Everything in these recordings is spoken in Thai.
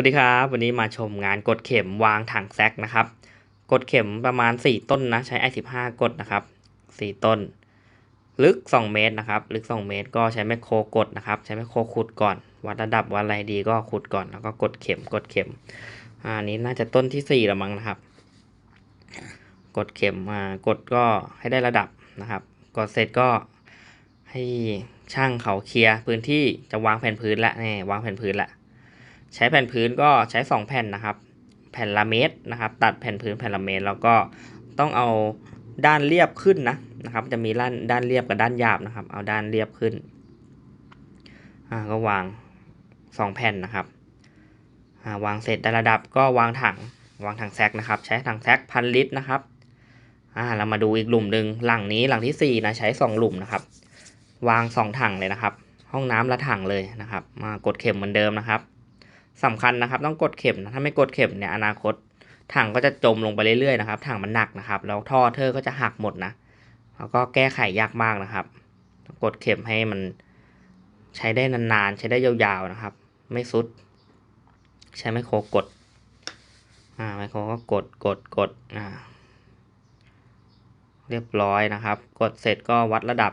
วัสดีครับ วันนี้มาชมงานกดเข็มวางถังแซกนะครับ กดเข็มประมาณ 4 ต้นนะใช้ i15 กดนะครับ 4 ต้น ลึก 2 เมตรนะครับ ลึก 2 เมตร ก็ใช้แมคโครกดนะครับ ใช้แมคโครขุดก่อน วัดระดับวัดอะไรดีก็ขุดก่อนแล้วก็กดเข็มกดเข็มอันนี้น่าจะต้นที่4แล้วมั้งนะครับ กดเข็มมากดก็ให้ได้ระดับนะครับ กดเสร็จก็ให้ช่างเขาเคลียร์พื้นที่จะวางแผ่นพื้นละนี่วางแผ่นพื้นละ ใช้แผ่นพื้นก็ใช้ 2 แผ่นนะครับ แผ่นละเมตรนะครับ ตัดแผ่นพื้นแผ่นละเมตรแล้วก็ต้องเอาด้านเรียบขึ้นนะนะครับ จะมีด้านด้านเรียบกับด้านหยาบนะครับ เอาด้านเรียบขึ้นอ่าก็วาง 2 แผ่นนะครับอ่าวางเสร็จได้ระดับก็วางถังวางถังแซกนะครับ ใช้ถังแซกพันลิตรนะครับอ่าเรามาดูอีกหลุมหนึ่งหลังนี้หลังที่4นะใช้ 2 หลุมนะครับ วาง 2 ถังเลยนะครับ ห้องน้ำละถังเลยนะครับ มากดเข็มเหมือนเดิมนะครับ สำคัญนะครับ ต้องกดเข็มนะถ้าไม่กดเข็มเนี่ยอนาคตถังก็จะจมลงไปเรื่อยๆนะครับถังมันหนักนะครับ แล้วท่อเธอก็จะหักหมดนะแล้วก็แก้ไขยากมากนะครับต้องกดเข็มให้มันใช้ได้นานๆ ใช้ได้ยาวๆนะครับ ไม่สุด ใช้ไมโครกดอ่าไมโครก็กดกดกดอ่าเรียบร้อยนะครับ กดเสร็จก็วัดระดับ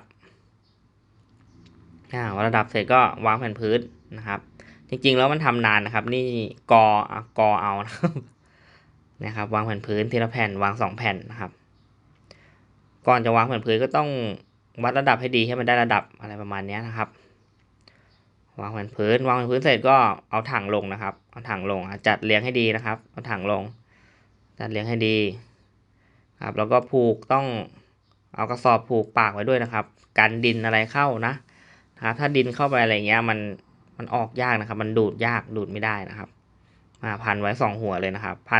อ่าวัดระดับเสร็จก็วางแผ่นพื้นนะครับ จริงๆแล้วมันทำนานนะครับ นี่กออะกอเอานะครับนะครับ วางแผ่นพื้นทีละแผ่นวางสองแผ่นนะครับ ก่อนจะวางแผ่นพื้นก็ต้องวัดระดับให้ดีให้มันได้ระดับอะไรประมาณนี้นะครับ วางแผ่นพื้น วางแผ่นพื้นเสร็จก็เอาถังลงนะครับ เอาถังลงจัดเรียงให้ดีนะครับ เอาถังลง จัดเรียงให้ดีครับ แล้วก็ผูกต้องเอากระสอบผูกปากไว้ด้วยนะครับ กันดินอะไรเข้านะนะครับถ้าดินเข้าไปอะไรเงี้ยมัน มันออกยากนะครับ มันดูดยากดูดไม่ได้นะครับ มาพันไว้สองหัวเลยนะครับพัน